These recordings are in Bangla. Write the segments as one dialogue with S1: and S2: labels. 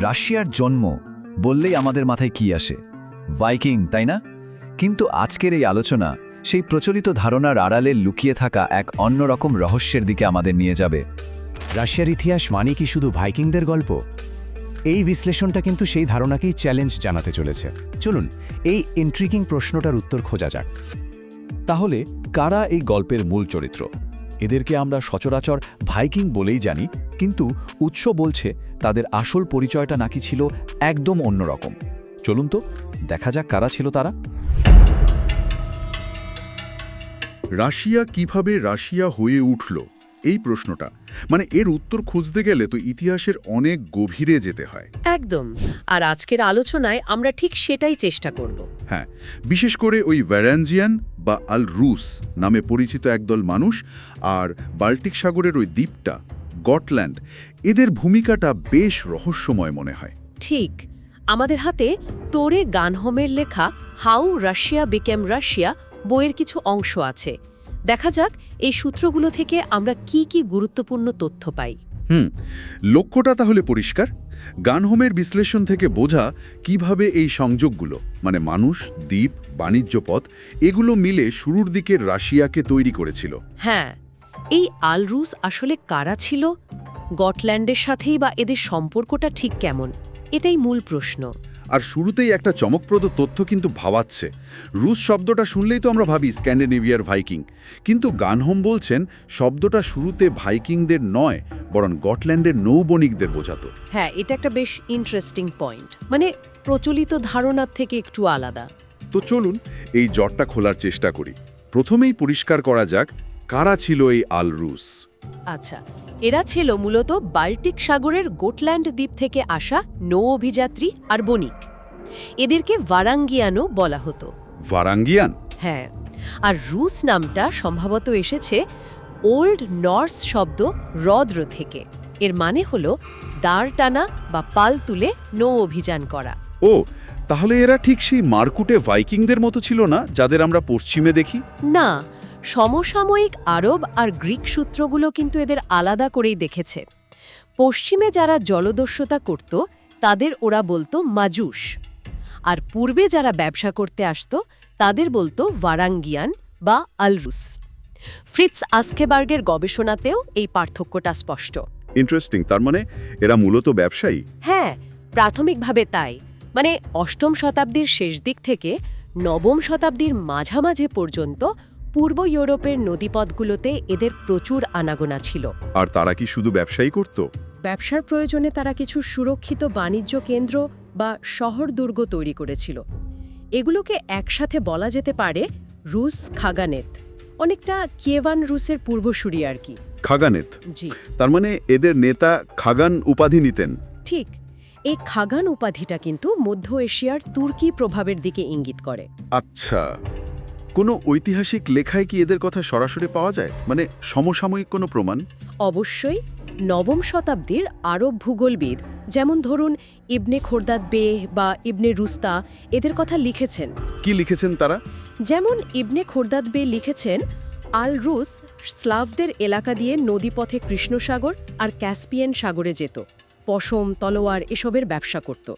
S1: রাশিয়ার জন্ম বললেই আমাদের মাথায় কি আসে? ভাইকিং, তাই না? কিন্তু আজকের এই আলোচনা সেই প্রচলিত ধারণার আড়ালে লুকিয়ে থাকা এক অন্যরকম রহস্যের দিকে আমাদের নিয়ে যাবে।
S2: রাশিয়ার ইতিহাস মানে কি শুধু ভাইকিংদের গল্প? এই বিশ্লেষণটা কিন্তু সেই ধারণাকেই চ্যালেঞ্জ জানাতে চলেছে। চলুন, এই ইন্ট্রিকিং প্রশ্নটার উত্তর খোঁজা যাক।
S3: তাহলে, কারা এই গল্পের মূল চরিত্র? এদেরকে আমরা সচরাচর ভাইকিং বলেই জানি, কিন্তু উৎস বলছে তাদের আসল পরিচয়টা নাকি ছিল একদম অন্যরকম। চলুন তো, দেখা যাক কারা ছিল তারা।
S4: রাশিয়া কীভাবে রাশিয়া হয়ে উঠল? এই প্রশ্নটা। মানে এর উত্তর খুঁজতে গেলে তো ইতিহাসের অনেক গভীরে যেতে হয়।
S5: একদম। আর আজকের আলোচনায় আমরা ঠিক সেটাই চেষ্টা করব।
S4: হ্যাঁ বিশেষ করে ওই ভ্যারানজিয়ান বা আল রুস নামে পরিচিত একদল মানুষ আর বাল্টিক সাগরের ওই দ্বীপটা গটল্যান্ড এদের ভূমিকাটা বেশ রহস্যময় মনে হয়।
S5: ঠিক। আমাদের হাতে টোরে গানহোমের লেখা হাউ রাশিয়া বিকেম রাশিয়া বইয়ের কিছু অংশ আছে। দেখা যাক এই সূত্রগুলো থেকে আমরা কি কি গুরুত্বপূর্ণ তথ্য পাই।
S4: হুম লক্ষ্যটা তাহলে পরিষ্কার। গানহোমের বিশ্লেষণ থেকে বোঝা কীভাবে এই সংযোগগুলো মানে মানুষ দ্বীপ বাণিজ্য পথ এগুলো মিলে শুরুর দিকের রাশিয়াকে তৈরি করেছিল।
S5: হ্যাঁ এই আলরুস আসলে কারা ছিল? গটল্যান্ডের সাথেই বা এদের সম্পর্কটা ঠিক কেমন? এটাই মূল প্রশ্ন।
S4: আর শুরুতেই একটা চমকপ্রদ তথ্য কিন্তু ভাবাচ্ছে। রুশ শব্দটা শুনলেই তো আমরা ভাবি স্ক্যান্ডিনেভিয়ার ভাইকিং। কিন্তু গানহোম বলছেন শব্দটা শুরুতে ভাইকিংদের নয় বরং গটল্যান্ডের নৌবণিকদের বোঝাতো।
S5: হ্যাঁ এটা একটা বেশ ইন্টারেস্টিং পয়েন্ট মানে প্রচলিত ধারণার থেকে একটু আলাদা।
S4: তো চলুন এই জটটা খোলার চেষ্টা করি। প্রথমেই পরিষ্কার করা যাক কারা ছিল এই আল রুস
S5: আচ্ছা এরা ছিল মূলত বাল্টিক সাগরের গোটল্যান্ড দ্বীপ থেকে আসা নৌ অভিযাত্রী আর বণিক। এদেরকে ভারাঙ্গিয়ানও বলা হতো।
S4: ভারাঙ্গিয়ান?
S5: হ্যাঁ আর রুস নামটা সম্ভবত এসেছে ওল্ড নর্স শব্দ রদ্র থেকে। এর মানে হল দাঁড় টানা বা পাল তুলে নৌ অভিযান করা।
S4: ও তাহলে এরা ঠিক সেই মারকুটে ভাইকিংদের মতো ছিল না যাদের আমরা পশ্চিমে দেখি?
S5: না সমসাময়িক আরব আর গ্রিক সূত্রগুলো কিন্তু এদের আলাদা করেই দেখেছে। পশ্চিমে যারা জলদস্যতা করত তাদের ওরা বলতো মাজুস। আর পূর্বে যারা ব্যবসা করতে আসতো তাদের বলতো ভারাঙ্গিয়ান বা আলরুস। ফ্রিটস আসকেবার্গের গবেষণাতেও এই পার্থক্যটা স্পষ্ট।
S4: ইন্টারেস্টিং তার মানে এরা মূলত ব্যবসায়ী?
S5: হ্যাঁ প্রাথমিকভাবে তাই। মানে অষ্টম শতাব্দীর শেষ দিক থেকে নবম শতাব্দীর মাঝামাঝি পর্যন্ত পূর্ব ইউরোপের নদীপথগুলোতে এদের প্রচুর আনাগোনা ছিল।
S4: আর তারা কি শুধু ব্যবসায়ী করত?
S5: ব্যবসার প্রয়োজনে তারা কিছু সুরক্ষিত বাণিজ্য কেন্দ্র বা শহর দুর্গ তৈরি করেছিল। এগুলোকে একসাথে বলা যেতে পারে রুশ খাগানেত। অনেকটা কিয়েভান রুসের পূর্বসূরি আর কি।
S4: খাগানেত?
S5: জি।
S4: তার মানে এদের নেতা খাগান উপাধি নিতেন।
S5: ঠিক। এই খাগান উপাধিটা কিন্তু মধ্য এশিয়ার তুর্কি প্রভাবের দিকে ইঙ্গিত করে।
S4: আচ্ছা। কোনো ঐতিহাসিক লেখায় কি এদের কথা সরাসরি পাওয়া যায়? মানে সমসাময়িক কোনো প্রমাণ?
S5: অবশ্যই। নবম শতাব্দীর আরব ভূগোলবিদ যেমন ধরুন ইবনে খোরদাদ বে বা ইবনে রুস্তা এদের কথা লিখেছেন।
S4: কি লিখেছেন তারা?
S5: যেমন ইবনে খোরদাদ বে লিখেছেন আল রুস স্লাভদের এলাকা দিয়ে নদীপথে কৃষ্ণসাগর আর ক্যাসপিয়ান সাগরে যেত। পশম তলোয়ার এসবের ব্যবসা করত।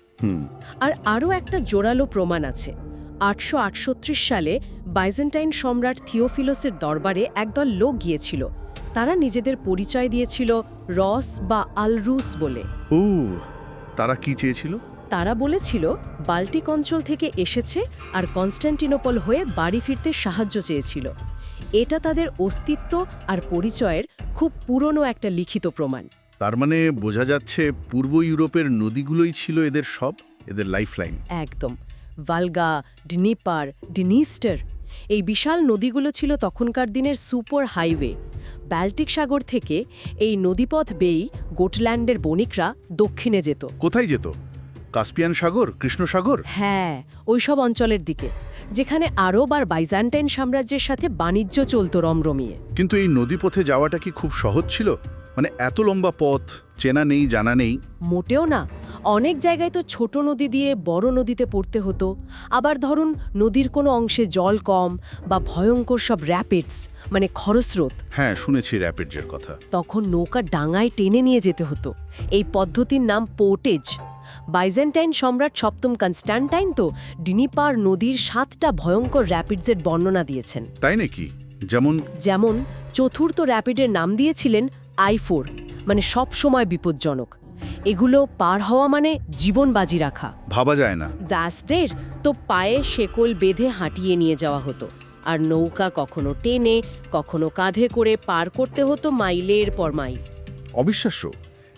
S5: আর আরও একটা জোরালো প্রমাণ আছে। আটশো সালে বাইজেন্টাইন সম্রাট থিওফিলোসের দরবারে একদল লোক গিয়েছিল। তারা নিজেদের পরিচয় দিয়েছিল রস বা আলরুস বলে।
S4: ও তারা কি চেয়েছিল?
S5: তারা বলেছিল বাল্টিক অঞ্চল থেকে এসেছে আর কনস্ট্যান্টিনোপল হয়ে বাড়ি ফিরতে সাহায্য চেয়েছিল। এটা তাদের অস্তিত্ব আর পরিচয়ের খুব পুরনো একটা লিখিত প্রমাণ।
S6: তার মানে বোঝা যাচ্ছে পূর্ব ইউরোপের নদীগুলোই ছিল এদের সব এদের লাইফলাইন।
S5: একদম। ভালগা ডিনিপার ডিনিস্টার এই বিশাল নদীগুলো ছিল তখনকার দিনের সুপার হাইওয়ে। ব্যাল্টিক সাগর থেকে এই নদীপথ বেয়েই গোটল্যান্ডের বণিকরা দক্ষিণে যেত।
S6: কোথায় যেত? কাস্পিয়ান সাগর কৃষ্ণ সাগর?
S5: হ্যাঁ ওইসব অঞ্চলের দিকে যেখানে আরব আর বাইজান্টাইন সাম্রাজ্যের সাথে বাণিজ্য চলত রমরমিয়ে।
S6: কিন্তু এই নদীপথে যাওয়াটা কি খুব সহজ ছিল? মানে এত লম্বা পথ চেনা নেই জানা নেই।
S5: মোটেও না। অনেক জায়গায় তো ছোট নদী দিয়ে বড় নদীতে পড়তে হতো। আবার ধরুন নদীর কোনো অংশে জল কম বা ভয়ঙ্কর সব র্যাপিডস মানে খরস্রোত।
S4: হ্যাঁ শুনেছি র্যাপিডজের কথা।
S5: তখন নৌকা ডাঙায় টেনে নিয়ে যেতে হতো। এই পদ্ধতির নাম পোর্টেজ বাইজেন্টাইন সম্রাট সপ্তম কনস্ট্যান্টাইন তো ডিনিপার নদীর সাতটা ভয়ঙ্কর র্যাপিডসের বর্ণনা দিয়েছেন।
S4: তাই নাকি? যেমন
S5: যেমন চতুর্থ র্যাপিডের নাম দিয়েছিলেন আই ফোর মানে সব সময় বিপজ্জনক। এগুলো পার হওয়া মানে জীবন বাজি রাখা।
S4: ভাবা যায় না।
S5: জাস্টের তো পায়ে শেকল বেঁধে হাঁটিয়ে নিয়ে যাওয়া হতো। আর নৌকা কখনো টেনে কখনো কাঁধে করে পার করতে হতো মাইলের পর মাইল।
S4: অবিশ্বাস্য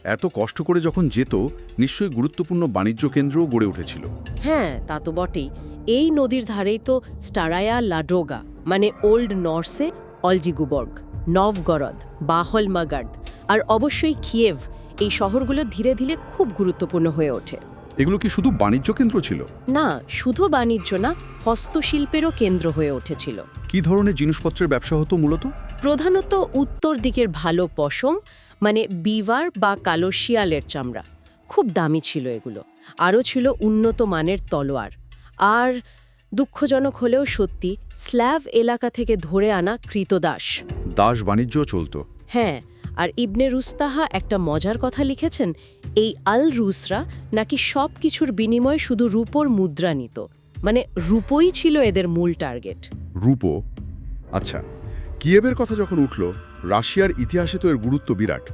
S4: এত কষ্ট করে যখন যেত নিশ্চয়ই গুরুত্বপূর্ণ বাণিজ্য কেন্দ্রও গড়ে উঠেছিল।
S5: হ্যাঁ তা তো বটেই। এই নদীর ধারেই তো স্টারায়া লাডোগা মানে ওল্ড নর্সে অলজিগুবর্গ। নভগরদ বাহলমাগার্দ আর অবশ্যই কিয়েভ এই শহরগুলো ধীরে ধীরে খুব গুরুত্বপূর্ণ হয়ে ওঠে।
S4: এগুলো কি শুধু বাণিজ্য কেন্দ্র ছিল?
S5: না শুধু বাণিজ্য না হস্তশিল্পেরও কেন্দ্র হয়ে উঠেছিল।
S4: কি ধরনের জিনিসপত্রের ব্যবসা হতো মূলত?
S5: প্রধানত উত্তর দিকের ভালো পশম মানে বিভার বা কালো শিয়ালের চামড়া। খুব দামি ছিল এগুলো। আরও ছিল উন্নত মানের তলোয়ার। আর দুঃখজনক হলেও সত্যি স্ল্যাভ এলাকা থেকে ধরে আনা কৃতদাস।
S4: দাস বাণিজ্য চলতো।
S5: হ্যাঁ আর ইবনে রুস্তাহা একটা মজার কথা লিখেছেন এই আল রুসরা নাকি সব কিছুর বিনিময়ে শুধু রূপোর মুদ্রা নিত। মানে রূপই ছিল এদের মূল টার্গেট।
S4: রূপো? আচ্ছা কিয়েবের কথা যখন উঠল রাশিয়ার ইতিহাসে তো এর গুরুত্ব বিরাট।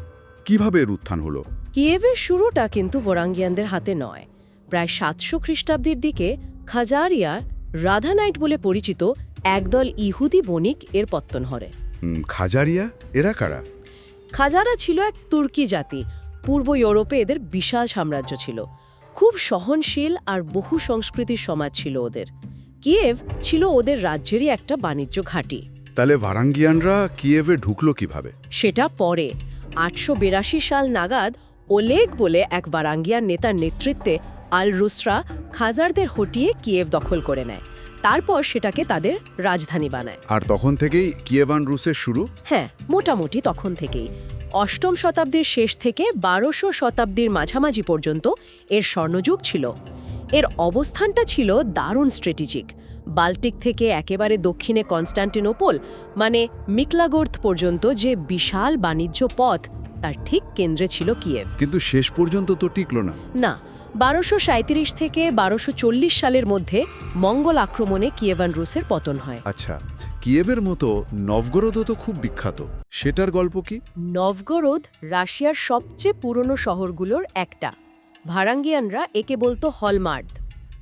S4: কীভাবে এর উত্থান হলো?
S5: কিয়েভের শুরুটা কিন্তু ভোরাঙ্গিয়ানদের হাতে নয়। প্রায় সাতশো খ্রিস্টাব্দের দিকে খাজারিয়া রাধানাইট বলে পরিচিত একদল ইহুদি বণিক এর পত্তন হরে।
S4: খাজারিয়া এরা কারা?
S5: খাজারা ছিল এক তুর্কি জাতি। পূর্ব ইউরোপে এদের বিশাল সাম্রাজ্য ছিল। খুব সহনশীল আর বহু সংস্কৃতির সমাজ ছিল ওদের। কিয়েভ ছিল ওদের রাজ্যেরই একটা বাণিজ্য ঘাঁটি।
S4: তাহলে ভারাঙ্গিয়ানরা কিয়েভে ঢুকলো কীভাবে?
S5: সেটা পরে। আটশো বিরাশি সাল নাগাদ ওলেগ বলে এক বারাঙ্গিয়ার নেতার নেতৃত্বে আল রুসরা খাজারদের হটিয়ে কিয়েভ দখল করে নেয়। তারপর সেটাকে তাদের রাজধানী বানায়।
S4: আর তখন থেকেই কিয়েভান রুসের শুরু?
S5: হ্যাঁ মোটামুটি তখন থেকেই। অষ্টম শতাব্দীর শেষ থেকে বারোশো শতাব্দীর মাঝামাঝি পর্যন্ত এর স্বর্ণযুগ ছিল। এর অবস্থানটা ছিল দারুণ স্ট্র্যাটেজিক। বাল্টিক থেকে একেবারে দক্ষিণে কনস্টান্টিনোপল মানে মিকলাগোর্থ পর্যন্ত যে বিশাল বাণিজ্য পথ তার ঠিক কেন্দ্রে ছিল কিয়েভ।
S4: কিন্তু শেষ পর্যন্ত তো টিকলো না।
S5: না বারোশো সাঁত্রিশ থেকে বারোশো চল্লিশ সালের মধ্যে মঙ্গল আক্রমণে কিয়েভান রুসের পতন হয়।
S4: আচ্ছা কিয়েভের মতো নভগরদও তো খুব বিখ্যাত। সেটার গল্প কি?
S5: নভগরোদ রাশিয়ার সবচেয়ে পুরনো শহরগুলোর একটা। ভারাঙ্গিয়ানরা একে বলতো হলমার্দ।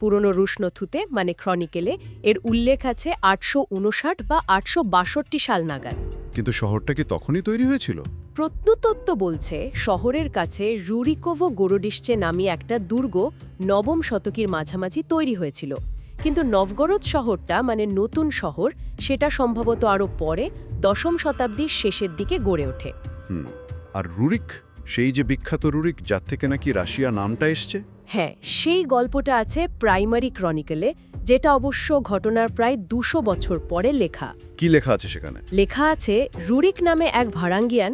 S5: পুরনো রুশনথুতে মানে ক্রনিকেলে এর উল্লেখ আছে আটশো উনষাট বা আটশো বাষট্টি সাল নাগাদ।
S4: কিন্তু শহরটা কি তখনই তৈরি হয়েছিল?
S5: প্রত্নতত্ত্ব বলছে শহরের কাছে রুরিকোভো গোরোডিশ্চে নামে একটা দুর্গ নবম শতকের মাঝামাঝি তৈরি হয়েছিল। কিন্তু নভগরদ শহরটা মানে নতুন শহর সেটা সম্ভবত আরও পরে দশম শতাব্দীর শেষের দিকে গড়ে ওঠে।
S4: আর রুরিক সেই যে বিখ্যাত রুরিক যার থেকে নাকি রাশিয়া নামটা এসছে?
S5: হ্যাঁ সেই গল্পটা আছে প্রাইমারি ক্রনিকেলে যেটা অবশ্য ঘটনার প্রায় দুশো বছর পরে লেখা।
S4: কি লেখা আছে সেখানে?
S5: লেখা আছে রুরিক নামে এক ভারাঙ্গিয়ান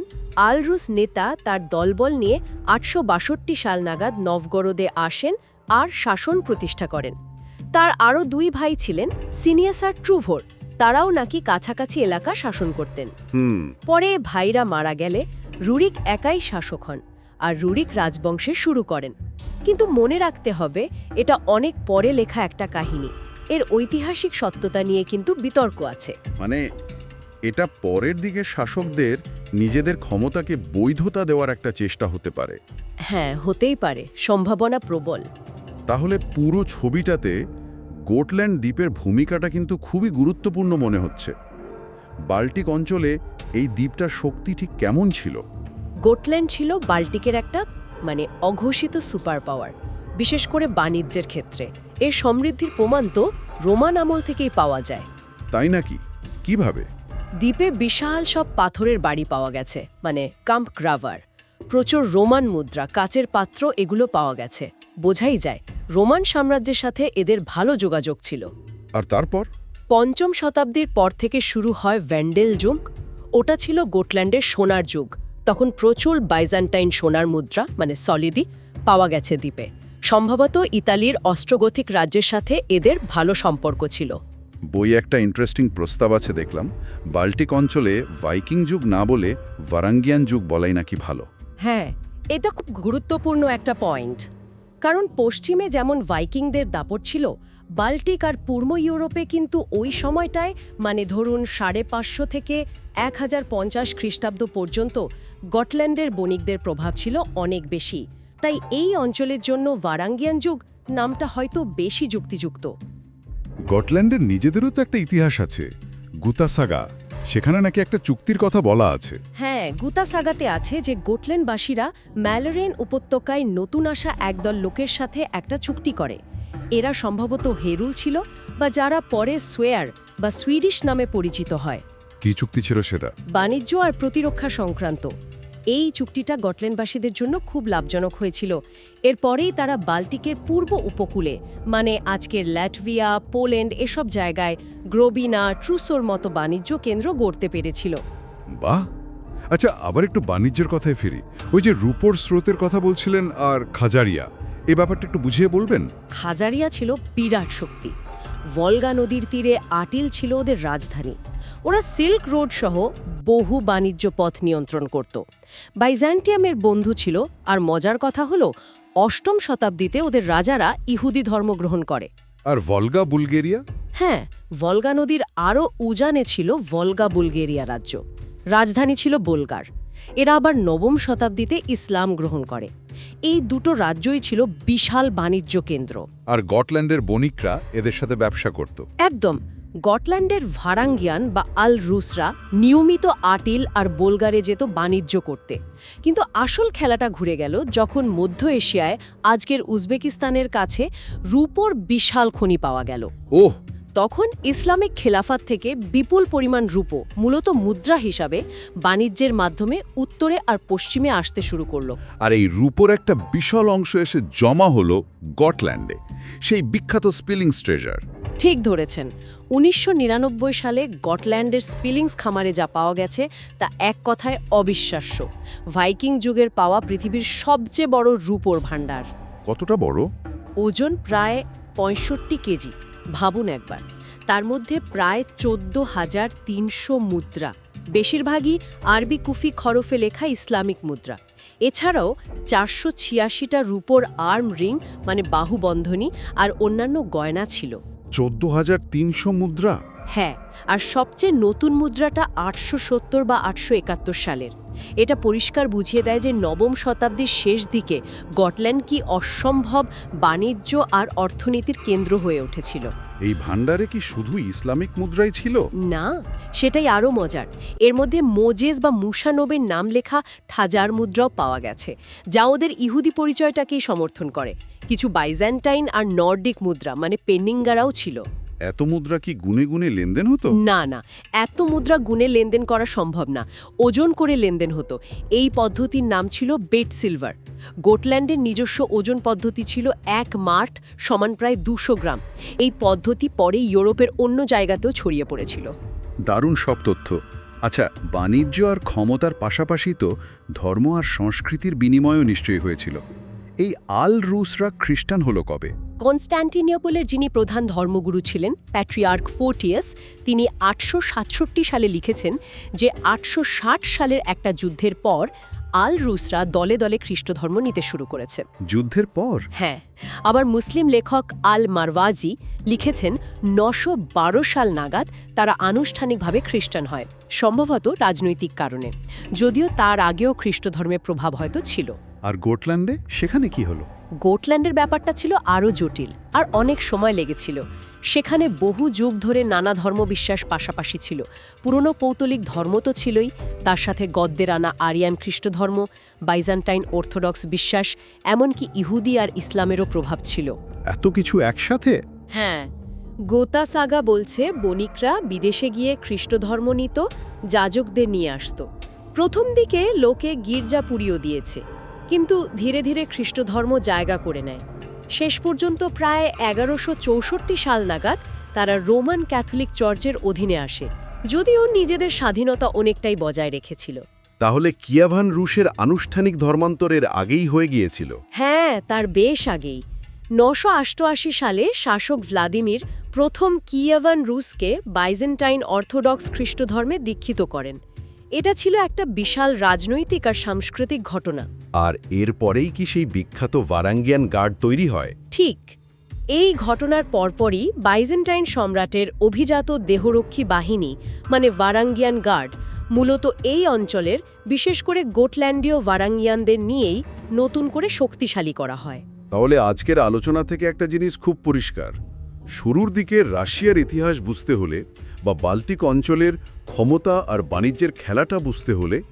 S5: আলরুস নেতা তার দলবল নিয়ে আটশো বাষট্টি সাল নাগাদ নভগরদে আসেন আর শাসন প্রতিষ্ঠা করেন। তার আরও দুই ভাই ছিলেন সিনিয়াস আর ট্রুভোর তারাও নাকি কাছাকাছি এলাকা শাসন করতেন। পরে ভাইরা মারা গেলে রুরিক একাই শাসক হন। আর রুরিক রাজবংশে শুরু করেন। কিন্তু মনে রাখতে হবে এটা অনেক পরে লেখা একটা কাহিনী। এর ঐতিহাসিক সত্যতা নিয়ে কিন্তু বিতর্ক আছে।
S4: মানে এটা পরের দিকে শাসকদের নিজেদের ক্ষমতাকে বৈধতা দেওয়ার একটা চেষ্টা হতে পারে।
S5: হ্যাঁ হতেই পারে। সম্ভাবনা প্রবল।
S4: তাহলে পুরো ছবিটাতে গোটল্যান্ড দ্বীপের ভূমিকাটা কিন্তু খুবই গুরুত্বপূর্ণ মনে হচ্ছে। বাল্টিক অঞ্চলে এই দ্বীপটার শক্তি ঠিক কেমন ছিল?
S5: গোটল্যান্ড ছিল বাল্টিকের একটা মানে অঘোষিত সুপার পাওয়ার বিশেষ করে বাণিজ্যের ক্ষেত্রে। এর সমৃদ্ধির প্রমাণ তো রোমান আমল থেকেই পাওয়া যায়।
S4: তাই নাকি? কীভাবে?
S5: দ্বীপে বিশাল সব পাথরের বাড়ি পাওয়া গেছে মানে কাম্প গ্রাভার। প্রচুর রোমান মুদ্রা কাচের পাত্র এগুলো পাওয়া গেছে। বোঝাই যায় রোমান সাম্রাজ্যের সাথে এদের ভালো যোগাযোগ ছিল।
S4: আর তারপর?
S5: পঞ্চম শতাব্দীর পর থেকে শুরু হয় ভ্যান্ডেল যুগ ওটা ছিল গোটল্যান্ডের সোনার যুগ। তখন প্রচুর বাইজান্টাইন সোনার মুদ্রা মানে সলিদি পাওয়া গেছে দ্বীপে। সম্ভবত ইতালির অস্ট্রোগথিক রাজ্যের সাথে এদের ভালো সম্পর্ক ছিল।
S4: বই একটা ইন্টারেস্টিং প্রস্তাব আছে দেখলাম। বাল্টিক অঞ্চলে ভাইকিং যুগ না বলে ভারাঙ্গিয়ান যুগ বলাই নাকি ভালো।
S5: হ্যাঁ এটা খুব গুরুত্বপূর্ণ একটা পয়েন্ট কারণ পশ্চিমে যেমন ভাইকিংদের দাপট ছিল বাল্টিক আর পূর্ব ইউরোপে কিন্তু ওই সময়টায় মানে ধরুন সাড়ে পাঁচশো থেকে এক হাজার পঞ্চাশ খ্রিস্টাব্দ পর্যন্ত গটল্যান্ডের বণিকদের প্রভাব ছিল অনেক বেশি। তাই এই অঞ্চলের জন্য ভারাঙ্গিয়ান যুগ নামটা হয়তো বেশি যুক্তিযুক্ত।
S7: গটল্যান্ডের নিজেদেরও তো একটা ইতিহাস আছে গুতাসাগা। সেখানে নাকি একটা চুক্তির কথা বলা আছে।
S5: হ্যাঁ গুতা সাগাতে আছে যে গোটল্যান্ডবাসীরা ম্যালোরেন উপত্যকায় নতুন আসা একদল লোকের সাথে একটা চুক্তি করে। এরা সম্ভবত হেরুল ছিল বা যারা পরে সোয়ার বা সুইডিশ নামে পরিচিত হয়।
S7: কি চুক্তি ছিল সেটা?
S5: বাণিজ্য আর প্রতিরক্ষা সংক্রান্ত। এই চুক্তিটা গটল্যান্ডবাসীদের জন্য খুব লাভজনক হয়েছিল। এরপরেই তারা বাল্টিকের পূর্ব উপকূলে মানে আজকের ল্যাটভিয়া পোল্যান্ড এসব জায়গায় গ্রোবিনা ট্রুসোর মতো বাণিজ্য কেন্দ্র গড়তে পেরেছিল।
S7: বাহ! আচ্ছা আবার একটু বাণিজ্যের কথায় ফিরি। ওই যে রূপোর স্রোতের কথা বলছিলেন আর খাজারিয়া এ ব্যাপারটা একটু বুঝিয়ে বলবেন?
S5: খাজারিয়া ছিল বিরাট শক্তি। ভলগা নদীর তীরে আটিল ছিল ওদের রাজধানী। ওরা সিল্ক রোড সহ বহু বাণিজ্য পথ নিয়ন্ত্রণ করত। বাইজান্টিয়ামের বন্ধু ছিল আর মজার কথা হলো অষ্টম শতাব্দীতে ওদের রাজারা ইহুদি ধর্ম গ্রহণ করে।
S7: আর ভলগা বুলগেরিয়া?
S5: হ্যাঁ ভলগা নদীর আরও উজানে ছিল ভলগা বুলগেরিয়া রাজ্য। রাজধানী ছিল বোলগার। এরা আবার নবম শতাব্দীতে ইসলাম গ্রহণ করে। এই দুটো রাজ্যই ছিল বিশাল বাণিজ্য কেন্দ্র।
S7: আর গটল্যান্ডের বণিকরা এদের সাথে ব্যবসা করত।
S5: একদম গটল্যান্ডের ভারাঙ্গিয়ান বা আল রুসরা নিয়মিত আটিল আর বোলগারে যেত বাণিজ্য করতে। কিন্তু আসল খেলাটা ঘুরে গেল যখন মধ্য এশিয়ায় আজকের উজবেকিস্তানের কাছে রূপোর বিশাল খনি পাওয়া গেল।
S7: ওহ
S5: তখন ইসলামিক খেলাফাত থেকে বিপুল পরিমাণ রূপো মূলত মুদ্রা হিসাবে বাণিজ্যের মাধ্যমে উত্তরে আর পশ্চিমে আসতে শুরু করল।
S7: আর এই রূপোর একটা বিশাল অংশ এসে জমা হলো গটল্যান্ডে সেই বিখ্যাত স্পিলিংস ট্রেজার।
S5: ঠিক ধরেছেন উনিশশো নিরানব্বই সালে গটল্যান্ডের স্পিলিংস খামারে যা পাওয়া গেছে তা এক কথায় অবিশ্বাস্য। ভাইকিং যুগের পাওয়া পৃথিবীর সবচেয়ে বড় রূপোর ভাণ্ডার।
S7: কতটা বড়?
S5: ওজন প্রায় পঁয়ষট্টি কেজি। ভাবুন একবার। তার মধ্যে প্রায় চোদ্দ হাজার তিনশো মুদ্রা, বেশিরভাগই আরবি কুফি খরফে লেখা ইসলামিক মুদ্রা। এছাড়াও চারশো ছিয়াশিটা রূপোর আর্ম রিং মানে বাহুবন্ধনী আর অন্যান্য গয়না ছিল।
S7: চোদ্দ হাজার তিনশো মুদ্রা?
S5: হ্যাঁ আর সবচেয়ে নতুন মুদ্রাটা আটশো সত্তর বা আটশো একাত্তর সালের। এটা পরিষ্কার বুঝিয়ে দেয় যে নবম শতাব্দীর শেষ দিকে গটল্যান্ড কি অসম্ভব বাণিজ্য আর অর্থনীতির কেন্দ্র হয়ে উঠেছিল।
S4: এই ভাণ্ডারে কি শুধু ইসলামিক মুদ্রাই ছিল?
S5: না সেটাই আরও মজার। এর মধ্যে মোজেস বা মুসানবের নাম লেখা ঠাজার মুদ্রাও পাওয়া গেছে যা ওদের ইহুদি পরিচয়টাকেই সমর্থন করে। কিছু বাইজ্যান্টাইন আর নর্ডিক মুদ্রা মানে পেনিঙ্গারাও ছিল।
S4: এত মুদ্রা কি গুনে গুনে লেনদেন হতো?
S5: না না এত মুদ্রা গুণে লেনদেন করা সম্ভব না। ওজন করে লেনদেন হতো। এই পদ্ধতির নাম ছিল বেট সিলভার। গোটল্যান্ডের নিজস্ব ওজন পদ্ধতি ছিল এক মার্ট সমান প্রায় দুশো গ্রাম। এই পদ্ধতি পরে ইউরোপের অন্য জায়গাতেও ছড়িয়ে পড়েছিল।
S4: দারুণ সব তথ্য। আচ্ছা বাণিজ্য আর ক্ষমতার পাশাপাশি তো ধর্ম আর সংস্কৃতির বিনিময়ও নিশ্চয়ই হয়েছিল। এই আল রুসরা খ্রিস্টান হলো কবে?
S5: কনস্ট্যান্টিনিয়াপোলের যিনি প্রধান ধর্মগুরু ছিলেন প্যাট্রিয়ার্ক ফোর্টিয়াস তিনি আটশো সাতষট্টি সালে লিখেছেন যে আটশো ষাট সালের একটা যুদ্ধের পর আল রুসরা দলে দলে খ্রিস্ট ধর্ম নিতে শুরু করেছে।
S4: যুদ্ধের পর?
S5: হ্যাঁ আবার মুসলিম লেখক আল মারওয়াজি লিখেছেন নশো বারো সাল নাগাদ তারা আনুষ্ঠানিকভাবে খ্রিস্টান হয় সম্ভবত রাজনৈতিক কারণে। যদিও তার আগেও খ্রিস্ট ধর্মের প্রভাব হয়তো ছিল।
S4: আর গোটল্যান্ডে সেখানে কি হলো?
S5: গোটল্যান্ডের ব্যাপারটা ছিল আরও জটিল আর অনেক সময় লেগেছিল। সেখানে বহু যুগ ধরে নানা ধর্মবিশ্বাস পাশাপাশি ছিল। পুরনো পৌতলিক ধর্ম তো ছিলই তার সাথে গদ্দের আনা আরিয়ান খ্রিস্ট ধর্ম বাইজান্টাইন অর্থোডক্স বিশ্বাস এমনকি ইহুদি আর ইসলামেরও প্রভাব ছিল।
S4: এত কিছু একসাথে?
S5: হ্যাঁ গোতা সাগা বলছে বণিকরা বিদেশে গিয়ে খ্রিস্ট ধর্ম নিত যাজকদের নিয়ে আসত। প্রথম দিকে লোকে গির্জা পুড়িয়ে দিয়েছে। কিন্তু ধীরে ধীরে খ্রিস্ট ধর্ম জায়গা করে নেয়। শেষ পর্যন্ত প্রায় এগারোশো চৌষট্টি সাল নাগাদ তারা রোমান ক্যাথলিক চার্চের অধীনে আসে যদিও নিজেদের স্বাধীনতা অনেকটাই বজায় রেখেছিল।
S4: তাহলে কিয়াভান রুশের আনুষ্ঠানিক ধর্মান্তরের আগেই হয়ে গিয়েছিল?
S5: হ্যাঁ তার বেশ আগেই। নশো সালে শাসক ভ্লাদিমির প্রথম কিয়াভান রুসকে বাইজেন্টাইন অর্থোডক্স খ্রিস্টধর্মে দীক্ষিত করেন। এটা ছিল একটা বিশাল রাজনৈতিক আর সাংস্কৃতিক ঘটনা।
S4: আর এরপরেই কি সেই বিখ্যাত ভারাঙ্গিয়ান গার্ড তৈরি হয়?
S5: ঠিক। এই ঘটনার পরপরই বাইজেন্টাইন সম্রাটের অভিজাত দেহরক্ষী বাহিনী মানে ভারাঙ্গিয়ান গার্ড মূলত এই অঞ্চলের বিশেষ করে গোটল্যান্ডীয় ভারাঙ্গিয়ানদের নিয়েই নতুন করে শক্তিশালী করা হয়।
S4: তাহলে আজকের আলোচনা থেকে একটা জিনিস খুব পরিষ্কার। শুরুর দিকে রাশিয়ার ইতিহাস বুঝতে হলে বা বাল্টিক অঞ্চলের ক্ষমতা আর বাণিজ্যের খেলাটা বুঝতে হলে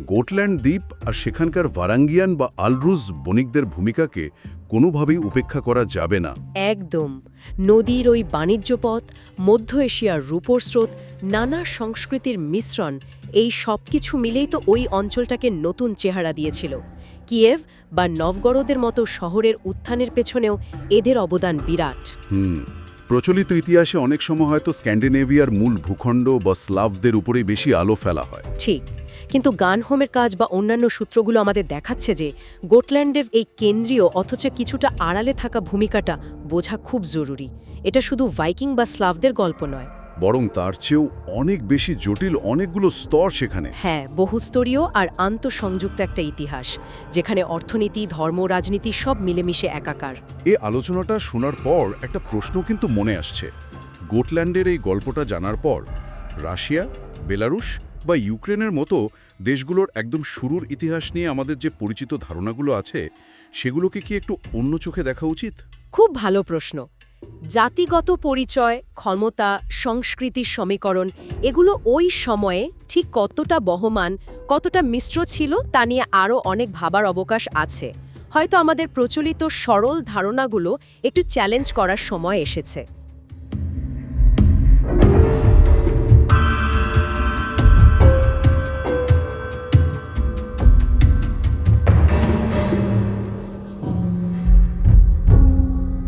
S4: গোটল্যান্ড দ্বীপ আর সেখানকার ভারাঙ্গিয়ান বা আলরুজ বণিকদের ভূমিকাকে কোনোভাবেই উপেক্ষা করা যাবে না।
S5: একদম। নদীর ওই বাণিজ্য পথ মধ্য এশিয়ার রূপর স্রোত নানা সংস্কৃতির মিশ্রণ এই সব কিছু মিলেই তো ওই অঞ্চলটাকে নতুন চেহারা দিয়েছিল। কিয়েভ বা নভগরদের মতো শহরের উত্থানের পেছনেও এদের অবদান বিরাট।
S4: হুম। প্রচলিত ইতিহাসে অনেক সময় হয়তো স্ক্যান্ডিনেভিয়ার মূল ভূখণ্ড বা স্লাভদের উপরেই বেশি আলো ফেলা হয়।
S5: ঠিক, কিন্তু গানহোমের কাজ বা অন্যান্য সূত্রগুলো আমাদের দেখাচ্ছে যে গোটল্যান্ডের এই কেন্দ্রীয় অথচ কিছুটা আড়ালে থাকা ভূমিকাটা বোঝা খুব জরুরি। এটা শুধু ভাইকিং বা স্লাভদের গল্প নয়।
S4: বরং তার চেয়েও অনেক বেশি জটিল অনেকগুলো স্তর সেখানে।
S5: হ্যাঁ বহুস্তরীয় আর আন্তঃসংযুক্ত একটা ইতিহাস যেখানে অর্থনীতি ধর্ম রাজনীতি সব মিলেমিশে একাকার।
S4: এ আলোচনাটা শোনার পর একটা প্রশ্ন কিন্তু মনে আসছে। গোটল্যান্ডের এই গল্পটা জানার পর রাশিয়া বেলারুশ বা ইউক্রেনের মতো দেশগুলোর একদম শুরুর ইতিহাস নিয়ে আমাদের যে পরিচিত ধারণাগুলো আছে সেগুলোকে কি একটু অন্য চোখে দেখা উচিত?
S5: খুব ভালো প্রশ্ন। জাতিগত পরিচয়, ক্ষমতা সংস্কৃতির সমীকরণ, এগুলো ওই সময়ে ঠিক কতটা বহমান, কতটা মিশ্র ছিল তা নিয়ে আরও অনেক ভাবার অবকাশ আছে। হয়তো আমাদের প্রচলিত সরল ধারণাগুলো একটু চ্যালেঞ্জ করার সময় এসেছে।